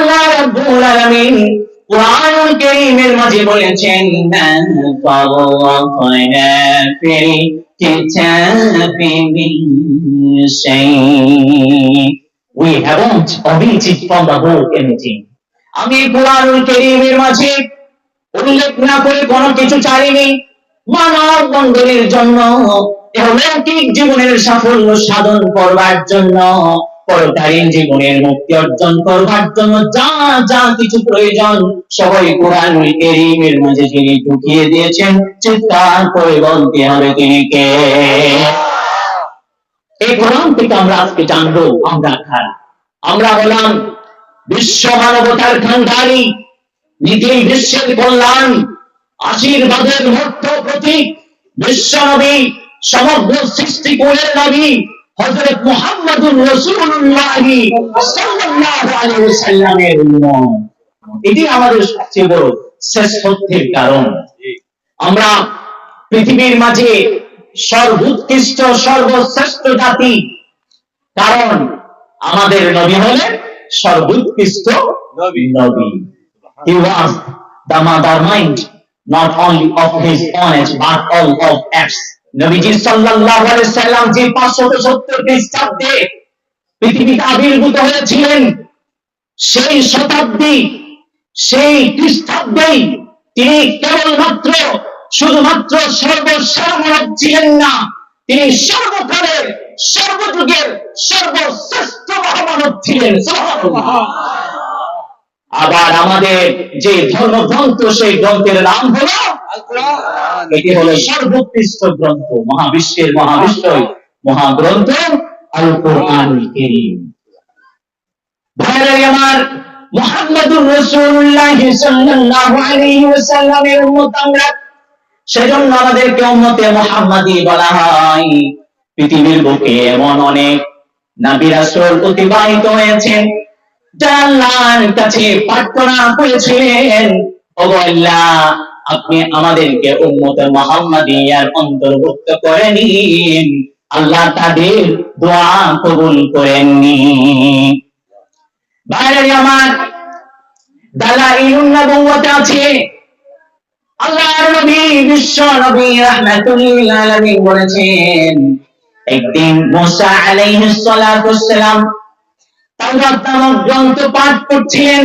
আল্লাহ রাব্বুল আলামিন কোরআনুল কারীমের মাঝে বলেছেন ফাওয়াকানা ফিল কিতাবি মিন We haven't omitted from the anything. আমি কোরআনুল কারীমের মাঝে উল্লেখ না করে কোনো কিছু চাইনি মানব মণ্ডলীর জন্য লৌকিক জীবনের সাফল্য সাধন করবার জন্য পরকালীন জীবনের মুক্তি অর্জন করবার জন্য যা যা কিছু প্রয়োজন, সবাই কোরআন এরিমের মাঝে তিনি ঢুকিয়ে দিয়েছেন, চিৎকার করে বলতে হবে তিনি কে? এই কোরআন থেকে আমরা আজকে জানব, আমরা খারাপ আমরা হলাম বিশ্ব মানবতার খানদারি নীতি বিশ্বের কল্যাণ, আশীর্বাদের মূর্ত প্রতীক, বিশ্ব নবী, সমগ্র সৃষ্টি করে নবী হযরত মুহাম্মদুর রাসূলুল্লাহ সাল্লাল্লাহু আলাইহি ওয়াসাল্লামের উম্মত এটি আমাদের সবচেয়ে বড় শ্রেষ্ঠত্বের কারণ আমরা পৃথিবীর মাঝে সর্বোৎকৃষ্ট সর্বশ্রেষ্ঠ জাতি কারণ আমাদের নবী হলেন সর্বোৎকৃষ্ট নবী। নবী was the mother mind not only of his own age but all of acts. নবীজি সাল্লাল্লাহু আলাইহি সাল্লাম যে 570 খ্রিস্টাব্দে পৃথিবীতে আবির্ভূত হয়েছিলেন, সেই শতাব্দী, সেই খ্রিস্টাব্দেই তিনি কেবলমাত্র, শুধুমাত্র সর্বসেরা মানব ছিলেন না, তিনি সর্বকালের, সর্বযুগের সর্বশ্রেষ্ঠ মহামানব ছিলেন। আবার আমাদের যে ধর্মগ্রন্থ, সেই গ্রন্থের নাম হলো এটি হলো সর্বোৎকৃষ্ট গ্রন্থ, মহাবিশ্বের মহাবিশ্বই মহাগ্রন্থ আল কোরআন কারীম। ভাইরা আমার মুহাম্মদুর রাসূলুল্লাহ সাল্লাল্লাহু আলাইহি ওয়াসাল্লামের উম্মত আমরা। সেজন্য আমাদেরকে উম্মতে মুহাম্মাদি বলা হয়। পৃথিবীর বুকে এমন অনেক নবী রাসূল অতিবাহিত হয়েছেন, যারা আল্লাহর কাছে প্রার্থনা করেছিলেন ও আল্লাহ আপনি আমাদেরকে উম্মতে মুহাম্মাদিয়ার অন্তর্ভুক্ত করে নিন। আল্লাহ তাদের দোয়া কবুল করেননি বাইরে আমার, দালাইলুন নবুয়ত আছে। আল্লাহর নবী, বিশ্ব নবী রাহমাতুল আলামিন বলেছেন, একদিন মুসা আলাইহিস সালাতু ওয়াসসালাম তাওরাত নামক গ্রন্থ পাঠ করছিলেন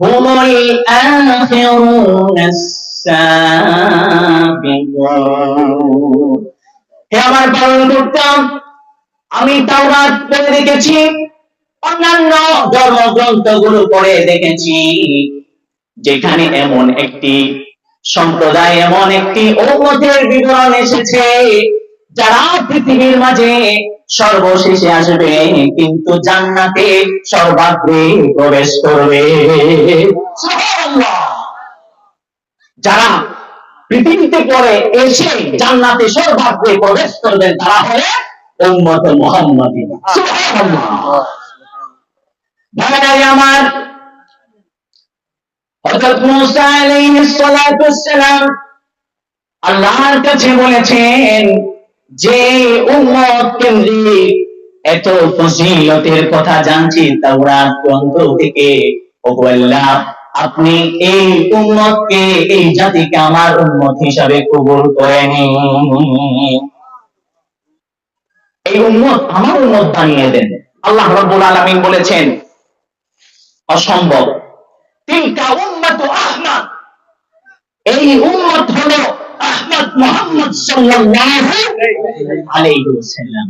هم الآخرون السابقون হে আমার পালন করতাম আমি তাওরাত পড়ে দেখেছি অন্যান্য ধর্মগ্রন্থগুলো পড়ে দেখেছি যেখানে এমন একটি সম্প্রদায় এমন একটি ঔমতের বিবরণ এসেছে যারা পৃথিবীর মাঝে সর্বশেষে আসবে, কিন্তু জান্নাতে সর্বাগ্রে প্রবেশ করবে। যারা পৃথিবীতে পরে এসে জান্নাতে সর্বাগ্রে প্রবেশ করবেন, তারা হলে উম্মত মুহাম্মাদী। আমার, হযরত মুসা আলাইহিস সালাতু আল্লাহর কাছে বলেছেন যে এত ফজিলতের কথা জানছি তাওরাত গ্রন্থ থেকে ওগো আল্লাহ, আপনি এই উম্মতকে, এই জাতিকে আমার উম্মত হিসাবে কবুল করে নিন এই উম্মত আমার উম্মত বানিয়ে দেন। আল্লাহ রাব্বুল আলামিন বলেছেন, অসম্ভব। তিলকা উম্মাতু আহমদ। এই উম্মত হলো আহমদ মুহাম্মদ সাল্লাল্লাহু আলাইহি ওয়াসাল্লাম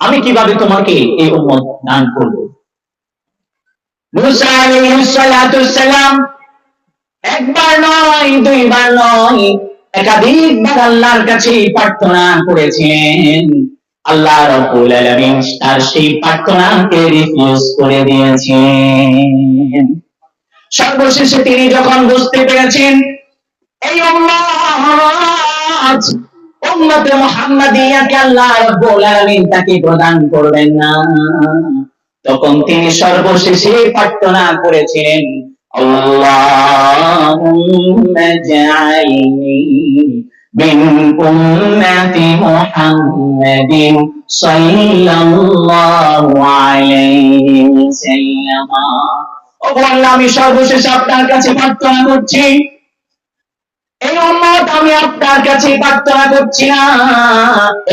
আমি কীভাবে তোমাকে এই উম্মত দান করব? মুসা আলাইহিস ওয়াসসালাম একবার নয়, দুইবার নয় একাধিকবার আল্লাহর কাছে প্রার্থনা করেছেন। আল্লাহ রাব্বুল আলামিন তার সেই প্রার্থনাকে রিফিউজ করে দিয়েছেন। সর্বশেষে তিনি যখন বুঝতে পেরেছেন, এই উম্মত উম্মতে মুহাম্মাদিয়াকে আল্লাহ রাব্বুল আলামিন তাকে প্রদান করবেন না তখন তিনি সর্বশেষে প্রার্থনা করেছিলেন আল্লাহুম্মা জাআলনি من أمة محمد صلى الله عليه وسلم ও আল্লাহ আমি সর্বশেষ আপনার কাছে প্রার্থনা করছি এই উম্মত আমি আপনার কাছে প্রার্থনা করছি না।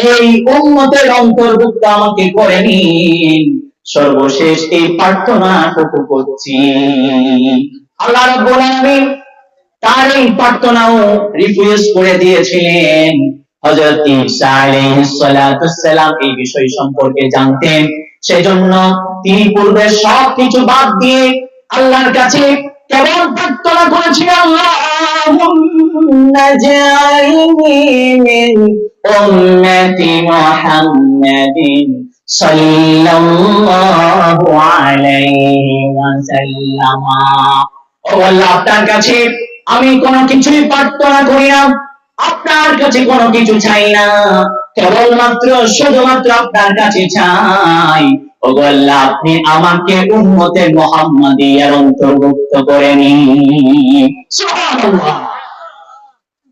এই উম্মতের অন্তর্ভুক্ত আমাকে করে নিন। সর্বশেষ এই প্রার্থনাটুকু করছি। আল্লাহ রাব্বুল তার এই প্রার্থনাও রিফিউজ করে দিয়েছিলেন। ঈসা এই বিষয় সম্পর্কে জানতেন। সেজন্য তিনি পূর্বে সবকিছু বাদ দিয়ে আল্লাহর কাছে কেবল প্রার্থনা করেছিলেন? কাছে আমি কোনো কিছুই প্রার্থনা করি না। আপনার কাছে কোনো কিছু চাই না। কেবলমাত্র, শুধুমাত্র আপনার কাছে চাই। ও আল্লাহ, আপনি আমাকে উম্মতে মুহাম্মাদিয়ার অন্তর্ভুক্ত করে নিন।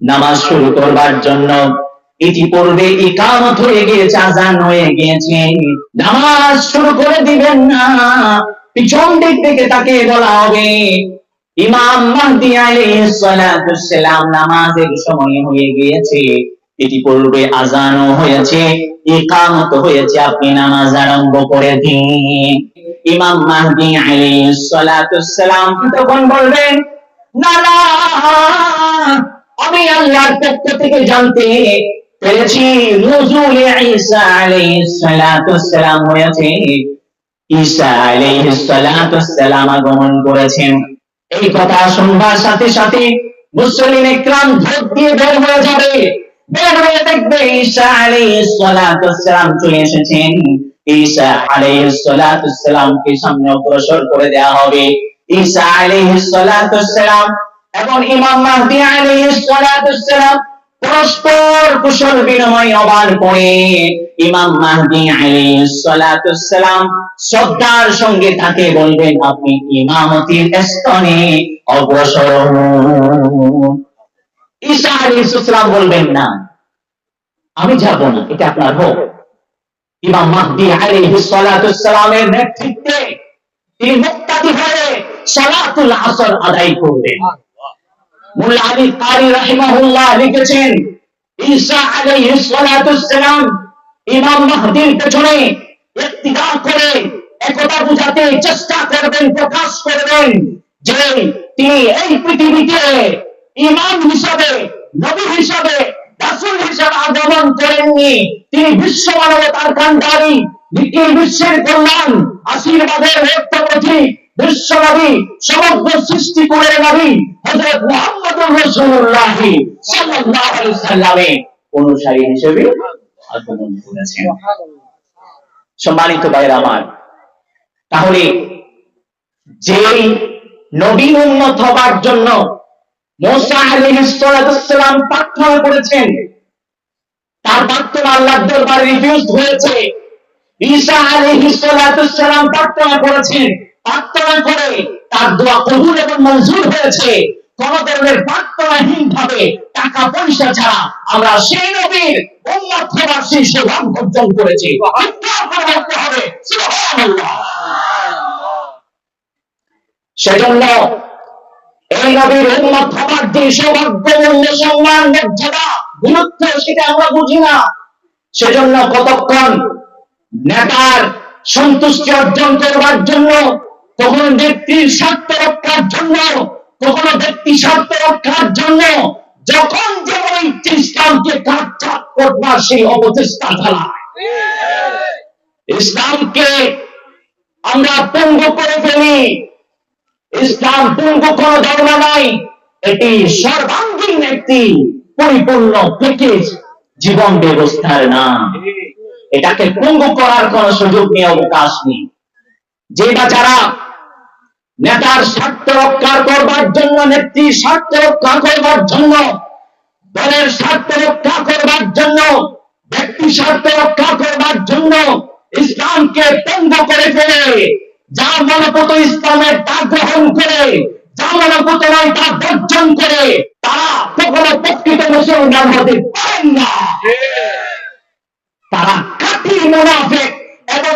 নামাজ শুরু করবার জন্য ইতিপূর্বে ইকামত হয়ে গিয়েছে আজান হয়ে গিয়েছে। নামাজ শুরু করে দিবেন না পিছন দিক থেকে তাকে বলা হবে, ইমাম মাহদি আলাইহিস সালাতু সালাম নামাজের সময় হয়ে গিয়েছে ইতিপূর্বে আজানও হয়েছে, ইকামত হয়েছে, আপনি নামাজ আরম্ভ করে দিন। ইমাম মাহদি আলাইহিস সালাতু সালাম তখন বলবেন, না না, আমি আল্লাহর পক্ষ থেকে জানতে পেরেছি নজরুল ঈসা আলাইহিস সালাতু সালাম হয়েছে আগমন করেছেন। এই কথা শুনবার সাথে সাথে মুসলিম একরাম ধর দিয়ে বের হয়ে যাবে। বের হয়ে দেখবে চলে এসেছেন। এবং ইমাম পরস্পর কুশল বিনিময় হবার ইমাম মাহদি শ্রদ্ধার সঙ্গে তাকে বলবেন, আপনি ইমামতির স্তনে অগ্রসর বলবেন, না, আমি যাব না, এটা আপনার হোক ইমাম মাহদি আলাইহিস সালামের নেতৃত্বে তিনি মুক্তাদি হয়ে সালাতুল আসর আদায় করবেন লিখেছেন আগমন করেননি। তিনি বিশ্ব মানবতার কান্ডারি বিশ্বের কল্যাণ আশীর্বাদের রক্তপথী বিশ্ব নবী সমগ্র সৃষ্টি করে নবী হযরত রাসূলুল্লাহ সাল্লাল্লাহু আলাইহি অনুসারী হিসেবে আগমন করেছেন। সম্মানিত আমার, তাহলে যেই নবী উন্নত হবার জন্য মোসা আলাইহিস সালাম প্রার্থনা করেছেন, তার প্রার্থনা আল্লাহর দরবারে রিফিউজ হয়েছে। ঈসা আলাইহিস সালাম প্রার্থনা করেছেন প্রার্থনা করে তার দোয়া কবুল এবং মঞ্জুর হয়েছে। কোন ধরনের প্রার্থনাহীন ভাবে টাকা পয়সা ছাড়া আমরা সেই নবীর হবার সৌভাগ্য অর্জন করেছি। সেজন্য এই নবীর উন্মত হওয়ার যে সৌভাগ্যমূল্য সম্মান, মর্যাদা, গুরুত্ব, সেটা আমরা বুঝি না। সেজন্য কতক্ষণ নেতার সন্তুষ্টি অর্জন করবার জন্য কখনো ব্যক্তির স্বার্থ রক্ষার জন্য, কখনো ব্যক্তি স্বার্থ রক্ষার জন্য যখন যেমন ইসলামকে কাটছাট করবার সেই অপচেষ্টা চালায়। ইসলামকে আমরা পঙ্গু করে ফেলি। ইসলাম পঙ্গু কোন ধর্ম নাই। এটি সর্বাঙ্গীন একটি পরিপূর্ণ প্যাকেজ জীবন ব্যবস্থার নাম। এটাকে পঙ্গু করার কোন সুযোগ নেই, অবকাশ নেই। যে বা যারা নেতার স্বার্থ রক্ষা করবার জন্য নেত্রীর স্বার্থ রক্ষা করবার জন্য, দলের স্বার্থ রক্ষা করবার জন্য, ব্যক্তি স্বার্থ রক্ষা করবার জন্য ইসলামকে পঙ্গ করে ফেলে। যা মনোপত ইসলামের তা গ্রহণ করে, যা মনোপত নয় তা বর্জন করে, তারা কখনো প্রকৃত মুসলমান হতে পারেন না। তারা কাতির মুনাফেক এবং